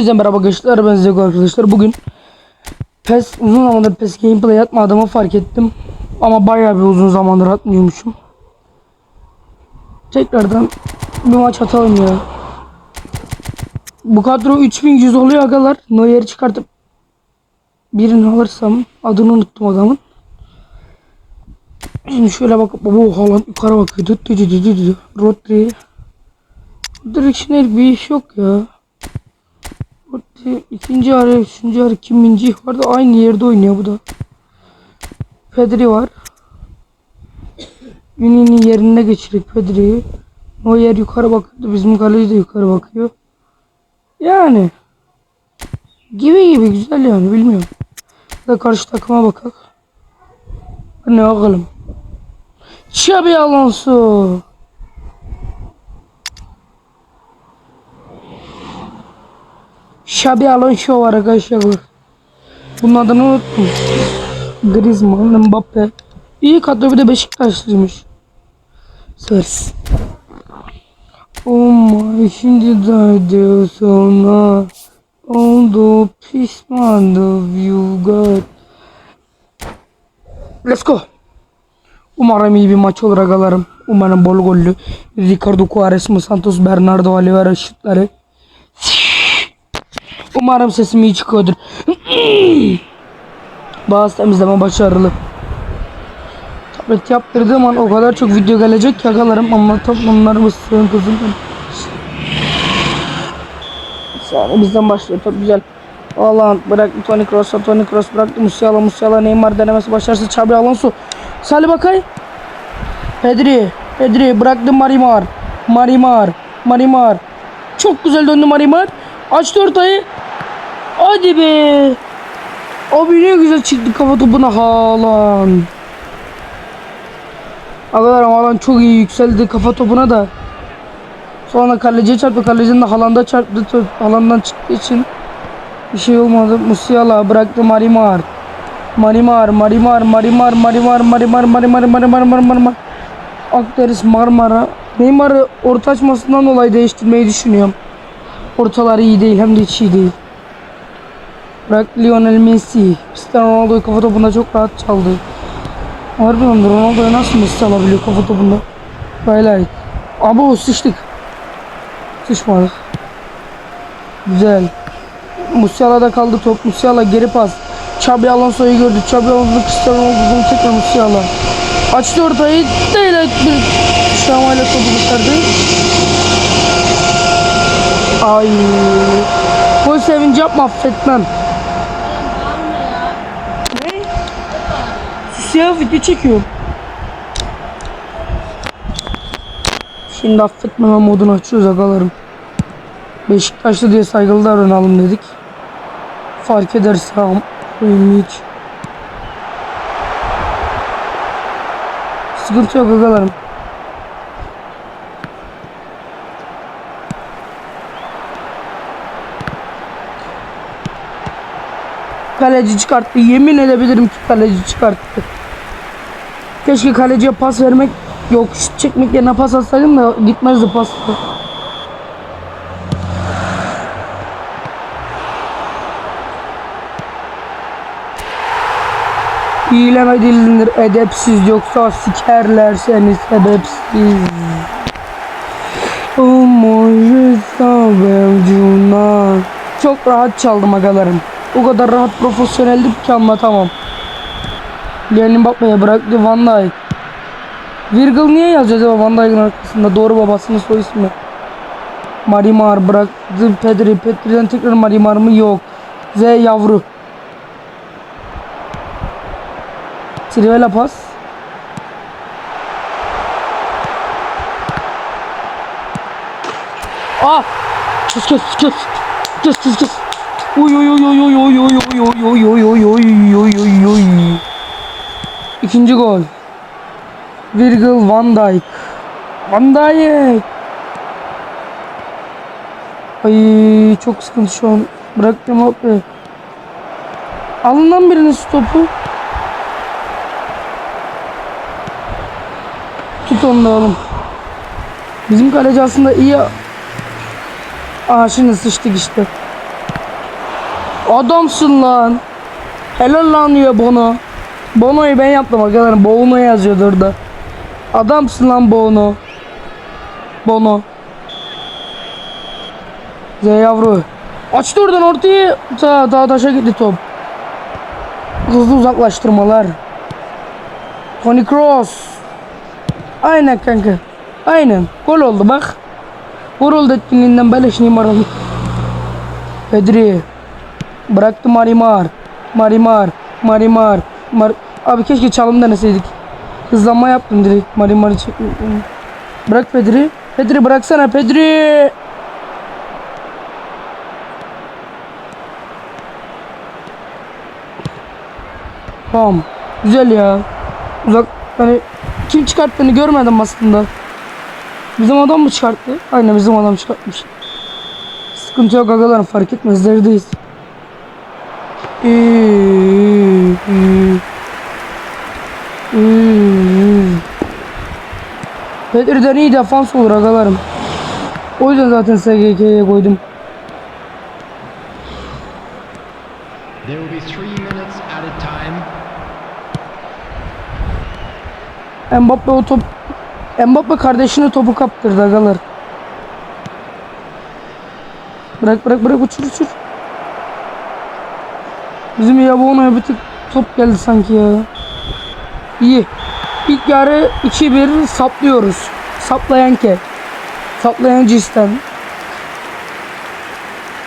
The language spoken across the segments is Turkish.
Hepinize merhaba arkadaşlar ben Zeko arkadaşlar. Bugün PES uzun zamandır PES gameplay atmadığımı fark ettim. Ama bayağı bir uzun zamandır atmıyormuşum. Tekrardan bir maç atalım ya. Bu kadro 3100 oluyor agalar. Neuer'i çıkartıp birini alırsam adını unuttum adamın. Şimdi şöyle bakıp bu Haaland yukarı bakıyor. Dü dü. Rodri Direksiyonel bir iş yok ya Rodri ikinci arı, üçüncü arı, kiminci var da aynı yerde oynuyor bu da. Pedri var. Vini'nin yerine geçirdik Pedri'yi. Yer yukarı bakıyordu. Bizim kaleci de yukarı bakıyor. Yani. Gibi gibi güzel yani bilmiyorum. Da karşı takıma bakak. Ne bakalım. Xabi Alonso. Xabi Alonso var arkadaşlar. Bunun adını unuttum. Griezmann, Mbappe. İyi kadro bir de Beşiktaşlıymış. Sers. Ama şimdi de sonra oldu pişmandı you got. Let's go. Umarım iyi bir maç olur agalarım. Umarım bol gollü. Ricardo Quaresma, Santos Bernardo Oliveira şutları. Umarım sesim iyi çıkıyordur. Bazı temizleme başarılı. Tablet yaptırdığım an o kadar çok video gelecek ki yakalarım ama toplumlar mısın kızım. Sonra bizden başlıyor çok güzel. Haaland bıraktı Toni Kroos'a, Toni Kroos bıraktı Musiala, Musiala Neymar denemesi başarısı Xabi Alonso. Salih Bakay. Pedri, Pedri bıraktı Marimar. Marimar, Marimar. Çok güzel döndü Marimar. Açtı ortayı. Hadi be. Abi ne güzel çıktı kafa topuna Haaland. Arkadaşlar Haaland çok iyi yükseldi kafa topuna da. Sonra kaleciye çarptı. Kalecinin de Haaland'a çarptı. Top Haaland'dan çıktığı için bir şey olmadı. Musiala bıraktı Marimar. Marimar, Marimar, Marimar, Marimar, Marimar, Marimar, Marimar, Marimar. Akdeniz Marmara. Neymar'ı orta açmasından dolayı değiştirmeyi düşünüyorum. Ortaları iyi değil hem de hiç iyi değil. Bırak Lionel Messi. Cristiano Ronaldo'yu kafa topunda çok rahat çaldı. Harbiden de Ronaldo'ya nasıl Messi alabiliyor kafa topunda? Highlight. Abo sıçtık. Sıçmadık. Güzel. Musiala'da kaldı top. Musiala geri pas. Xabi Alonso'yu gördü. Xabi Alonso Cristiano Ronaldo'dan tekrar Musiala. Açtı ortayı. Değil bir şamayla topu kurtardı. Ay. Bu sevinci yapma affetmem. Siyah video çekiyorum. Şimdi affetmeme modunu açıyoruz agalarım. Beşiktaşlı diye saygılı davranalım dedik. Fark ederse koyayım hiç. Sıkıntı yok agalarım. Kaleci çıkarttı. Yemin edebilirim ki kaleci çıkarttı. Keşke kaleciye pas vermek yok şut çekmek yerine pas atsaydım da gitmezdi pas. İyilemedilir edepsiz yoksa sikerler seni sebepsiz. Çok rahat çaldım agalarım. O kadar rahat profesyoneldim ki anlatamam. Lionel Mbappe'ye bıraktı Van Dijk. Virgil niye yazıyor acaba Van Dijk'ın arkasında? Doğru babasının soy ismi. Marimar bıraktı Pedri. Pedri'den tekrar Marimar mı? Yok. Z yavru. Trivela pas. Ah! Kes kes kes. Kes kes kes. Uy uy uy uy uy uy uy uy uy uy uy uy uy uy uy. İkinci gol. Virgil van Dijk. Van Dijk. Ay çok sıkıntı şu an. Bıraktım abi. Alın lan birinin stopu. Tut onu da oğlum. Bizim kaleci aslında iyi. Aa şimdi sıçtık işte. Adamsın lan. Helal lan diyor Bono. Bono'yu ben yaptım arkadaşlar. Bono yazıyordu orada. Adamsın lan Bono. Bono. Z yavru. Açtı oradan ortayı. Ta, ta taşa gitti top. Hızlı uzaklaştırmalar. Tony Kroos. Aynen kanka. Aynen. Gol oldu bak. Vuruldu etkinliğinden beleş numaralı. Pedri. Bıraktı Marimar. Marimar. Marimar. Mar Abi keşke çalım deneseydik. Hızlanma yaptım direkt. Marimar'ı çek. Bırak Pedri. Pedri bıraksana Pedri. Tamam. Güzel ya. Uzak hani kim çıkarttığını görmedim aslında. Bizim adam mı çıkarttı? Aynen bizim adam çıkartmış. Sıkıntı yok agalarım fark etmez derideyiz. İyi, iyi, iyi. İyi. Pedri'den iyi defans olur agalarım. O yüzden zaten SGK'ye koydum. There will be three minutes at a time. Mbappe o top Mbappe kardeşine topu kaptırdı agalar. Bırak bırak bırak uçur uçur. Bizim Yabono'ya bir tık top geldi sanki ya. İyi. İlk yarı 2-1 saplıyoruz. Saplayan ke. Saplayan cisten.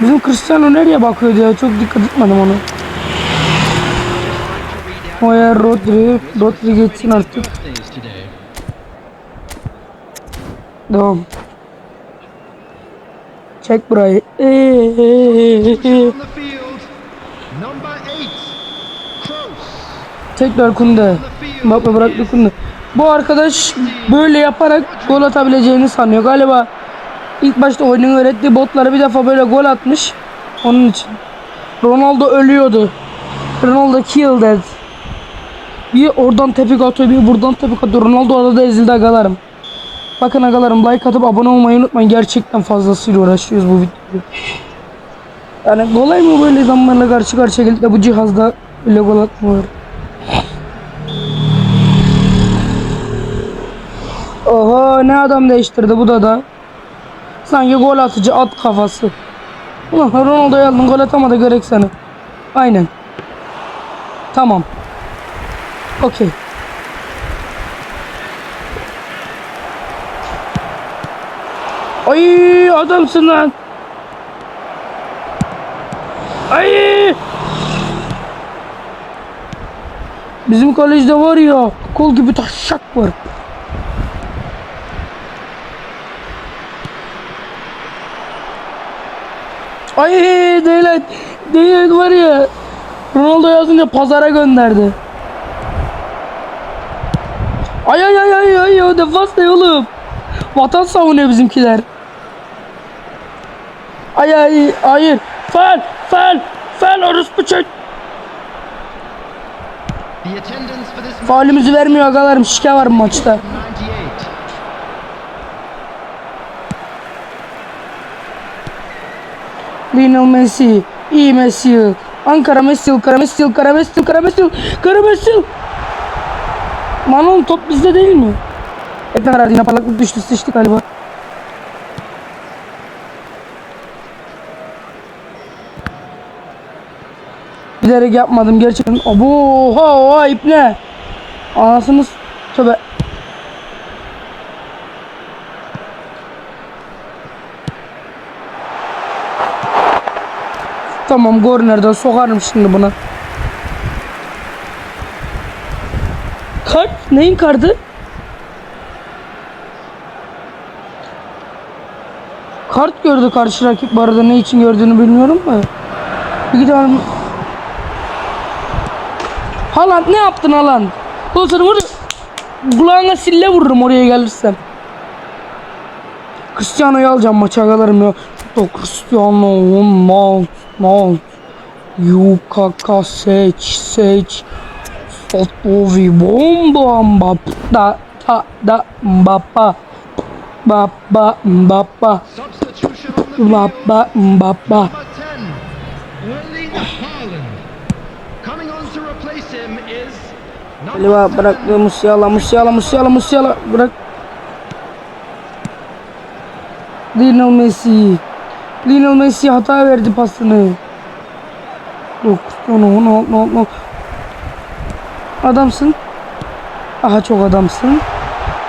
Bizim Cristiano nereye bakıyordu ya? Çok dikkat etmedim ona. O ya Rodri. Rodri geçsin artık. Devam. Çek burayı. Tekrar Kunde. Mbappe bıraktı Kunde. Bu arkadaş böyle yaparak gol atabileceğini sanıyor. Galiba ilk başta oyunun öğrettiği botlara bir defa böyle gol atmış. Onun için. Ronaldo ölüyordu. Ronaldo killed. Bir oradan tepik atıyor bir buradan tepik atıyor. Ronaldo orada da ezildi agalarım. Bakın agalarım like atıp abone olmayı unutmayın. Gerçekten fazlasıyla uğraşıyoruz bu videoyu. Yani kolay mı böyle zamanlarla karşı karşıya gelip de bu cihazda böyle gol atmalar? Oho ne adam değiştirdi bu da da. Sanki gol atıcı at kafası. Ulan Ronaldo'yu aldın gol atamadı gerek sana. Aynen. Tamam. Okey. Ay adamsın lan. Ay. Bizim kolejde var ya kol gibi taşak var. Ay Daylight. Daylight var ya. Ronaldo yazınca pazara gönderdi. Ay ay ay ay ay o defans ne oğlum? Vatan savunuyor bizimkiler. Ay ay hayır. Fel fel fel orospu çek. Faulümüzü vermiyor agalarım. Şike var maçta. Lionel Messi. iyi Messi. Ankara Messi. Ankara Messi. Ankara Messi. Ankara Messi. Ankara Messi. Manon top bizde değil mi? Ekran karardı yine parlaklık düştü. Sıçtık galiba. Bilerek yapmadım gerçekten. Oha, oha ip ne? Anasını s- tövbe. Tamam kornerden sokarım şimdi buna. Kart? Neyin kartı? Kart gördü karşı rakip bu arada ne için gördüğünü bilmiyorum da. Bir tane... Haaland ne yaptın Haaland? Ulan seni vur... Kulağına sille vururum oraya gelirsen. Cristiano'yu alacağım maça agalarım ya. Cristiano, Mount, Mal. E o KK77 Fotovi bomba mbapta da da mbapa mbapa mbapa mbapa mbapa Ele var bırak Musiala Musiala Musiala Musiala bırak Lionel Messi Lionel Messi hata verdi pasını. Yok, no, no, no, no. Adamsın. Aha çok adamsın.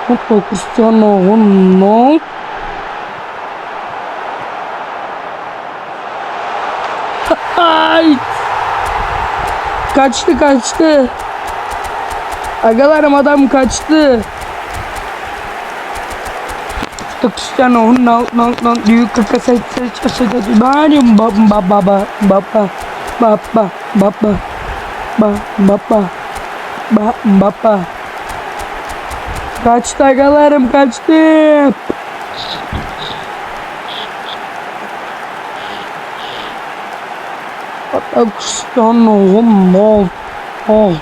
Hoppa Cristiano Ronaldo. Kaçtı kaçtı. Agalarım adam kaçtı. İşte Cristiano Ronaldo büyük kaka seç seç seç bari baba baba baba baba baba baba baba baba Kaçtı agalarım kaçtı. Cristiano Ronaldo al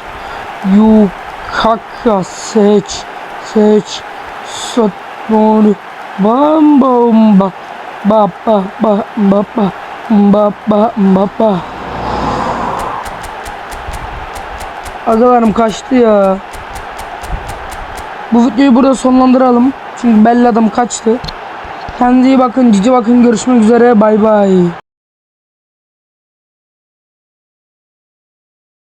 Yukaka seç seç Satmoni bam bam ba ba ba ba ba ba ba ba ba ba Agalarım kaçtı ya. Bu videoyu burada sonlandıralım. Çünkü belli adam kaçtı. Kendinize iyi bakın. Cici bakın. Görüşmek üzere. Bay bay.